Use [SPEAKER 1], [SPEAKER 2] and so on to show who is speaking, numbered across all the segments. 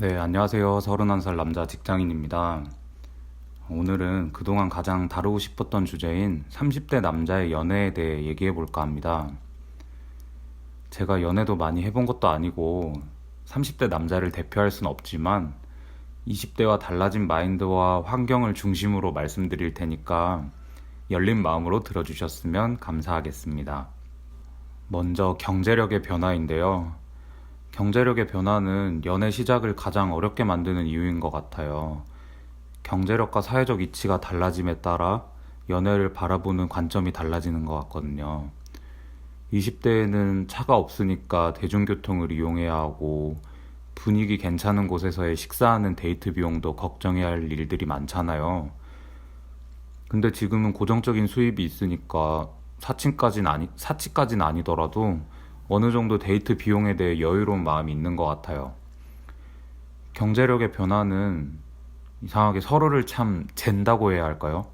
[SPEAKER 1] 네, 안녕하세요. 31살 남자 직장인입니다. 오늘은 그동안 가장 다루고 싶었던 주제인 30대 남자의 연애에 대해 얘기해 볼까 합니다. 제가 연애도 많이 해본 것도 아니고 30대 남자를 대표할 순 없지만 20대와 달라진 마인드와 환경을 중심으로 말씀드릴 테니까 열린 마음으로 들어주셨으면 감사하겠습니다. 먼저 경제력의 변화인데요. 경제력의 변화는 연애 시작을 가장 어렵게 만드는 이유인 것 같아요. 경제력과 사회적 이치가 달라짐에 따라 연애를 바라보는 관점이 달라지는 것 같거든요. 20대에는 차가 없으니까 대중교통을 이용해야 하고 분위기 괜찮은 곳에서의 식사하는 데이트 비용도 걱정해야 할 일들이 많잖아요. 근데 지금은 고정적인 수입이 있으니까 사치까지는 아니, 사치까지는 아니더라도 어느 정도 데이트 비용에 대해 여유로운 마음이 있는 것 같아요. 경제력의 변화는 이상하게 서로를 참 잰다고 해야 할까요?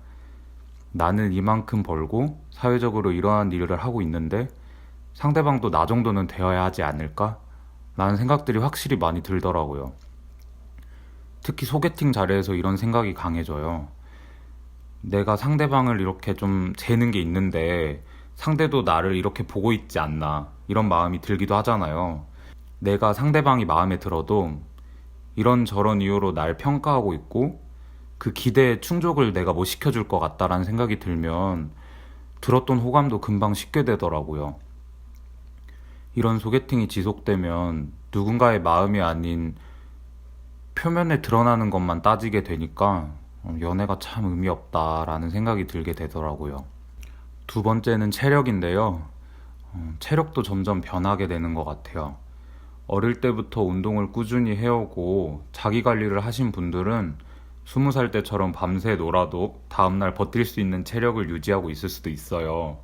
[SPEAKER 1] 나는 이만큼 벌고 사회적으로 이러한 일을 하고 있는데 상대방도 나 정도는 되어야 하지 않을까? 라는 생각들이 확실히 많이 들더라고요. 특히 소개팅 자리에서 이런 생각이 강해져요. 내가 상대방을 이렇게 좀 재는 게 있는데 상대도 나를 이렇게 보고 있지 않나 이런 마음이 들기도 하잖아요. 내가 상대방이 마음에 들어도 이런 저런 이유로 날 평가하고 있고 그 기대에 충족을 내가 못 시켜줄 것 같다라는 생각이 들면 들었던 호감도 금방 식게 되더라고요. 이런 소개팅이 지속되면 누군가의 마음이 아닌 표면에 드러나는 것만 따지게 되니까 연애가 참 의미 없다라는 생각이 들게 되더라고요. 두 번째는 체력인데요. 어, 체력도 점점 변하게 되는 것 같아요. 어릴 때부터 운동을 꾸준히 해오고 자기 관리를 하신 분들은 스무 살 때처럼 밤새 놀아도 다음날 버틸 수 있는 체력을 유지하고 있을 수도 있어요.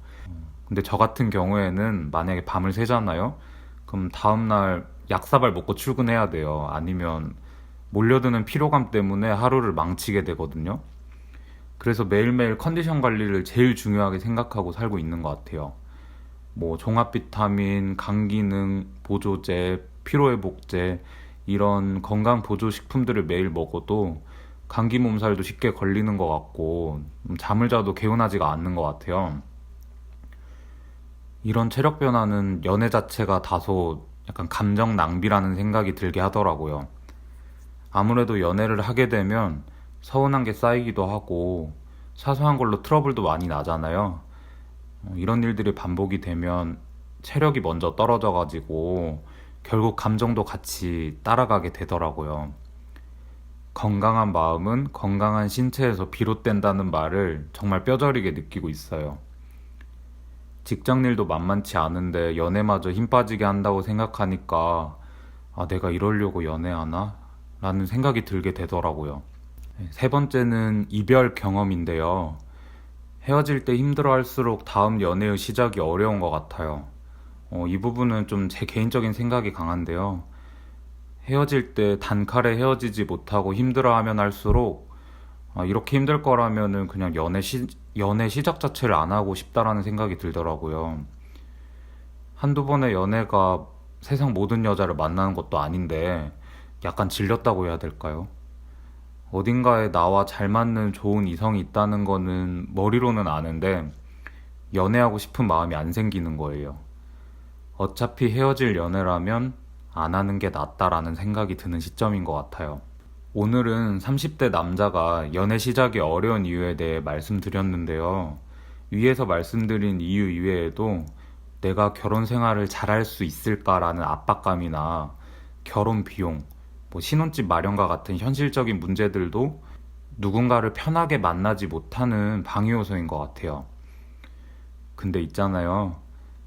[SPEAKER 1] 근데 저 같은 경우에는 만약에 밤을 새잖아요? 그럼 다음날 약사발 먹고 출근해야 돼요. 아니면 몰려드는 피로감 때문에 하루를 망치게 되거든요. 그래서 매일매일 컨디션 관리를 제일 중요하게 생각하고 살고 있는 것 같아요. 뭐 종합 비타민, 간 기능 보조제, 피로 회복제 이런 건강 보조 식품들을 매일 먹어도 감기 몸살도 쉽게 걸리는 것 같고 잠을 자도 개운하지가 않는 것 같아요. 이런 체력 변화는 연애 자체가 다소 약간 감정 낭비라는 생각이 들게 하더라고요. 아무래도 연애를 하게 되면 서운한 게 쌓이기도 하고 사소한 걸로 트러블도 많이 나잖아요. 어, 이런 일들이 반복이 되면 체력이 먼저 떨어져 가지고 결국 감정도 같이 따라가게 되더라고요. 건강한 마음은 건강한 신체에서 비롯된다는 말을 정말 뼈저리게 느끼고 있어요. 직장 일도 만만치 않은데 연애마저 힘 빠지게 한다고 생각하니까 아, 내가 이러려고 연애하나? 라는 생각이 들게 되더라고요. 세 번째는 이별 경험인데요. 헤어질 때 힘들어 할수록 다음 연애의 시작이 어려운 것 같아요. 어, 이 부분은 좀 제 개인적인 생각이 강한데요. 헤어질 때 단칼에 헤어지지 못하고 힘들어 하면 할수록 아, 이렇게 힘들 거라면은 그냥 연애 시, 연애 시작 자체를 안 하고 싶다라는 생각이 들더라고요. 한두 번의 연애가 세상 모든 여자를 만나는 것도 아닌데 약간 질렸다고 해야 될까요? 어딘가에 나와 잘 맞는 좋은 이성이 있다는 거는 머리로는 아는데 연애하고 싶은 마음이 안 생기는 거예요. 어차피 헤어질 연애라면 안 하는 게 낫다라는 생각이 드는 시점인 것 같아요. 오늘은 30대 남자가 연애 시작이 어려운 이유에 대해 말씀드렸는데요. 위에서 말씀드린 이유 이외에도 내가 결혼 생활을 잘할 수 있을까라는 압박감이나 결혼 비용, 뭐 신혼집 마련과 같은 현실적인 문제들도 누군가를 편하게 만나지 못하는 방해 요소인 것 같아요. 근데 있잖아요.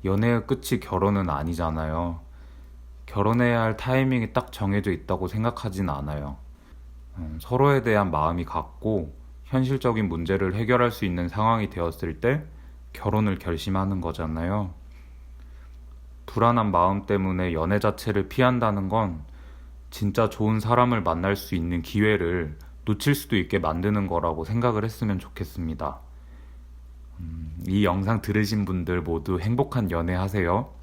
[SPEAKER 1] 연애의 끝이 결혼은 아니잖아요. 결혼해야 할 타이밍이 딱 정해져 있다고 생각하진 않아요. 음, 서로에 대한 마음이 같고 현실적인 문제를 해결할 수 있는 상황이 되었을 때 결혼을 결심하는 거잖아요. 불안한 마음 때문에 연애 자체를 피한다는 건 진짜 좋은 사람을 만날 수 있는 기회를 놓칠 수도 있게 만드는 거라고 생각을 했으면 좋겠습니다. 음, 이 영상 들으신 분들 모두 행복한 연애 하세요.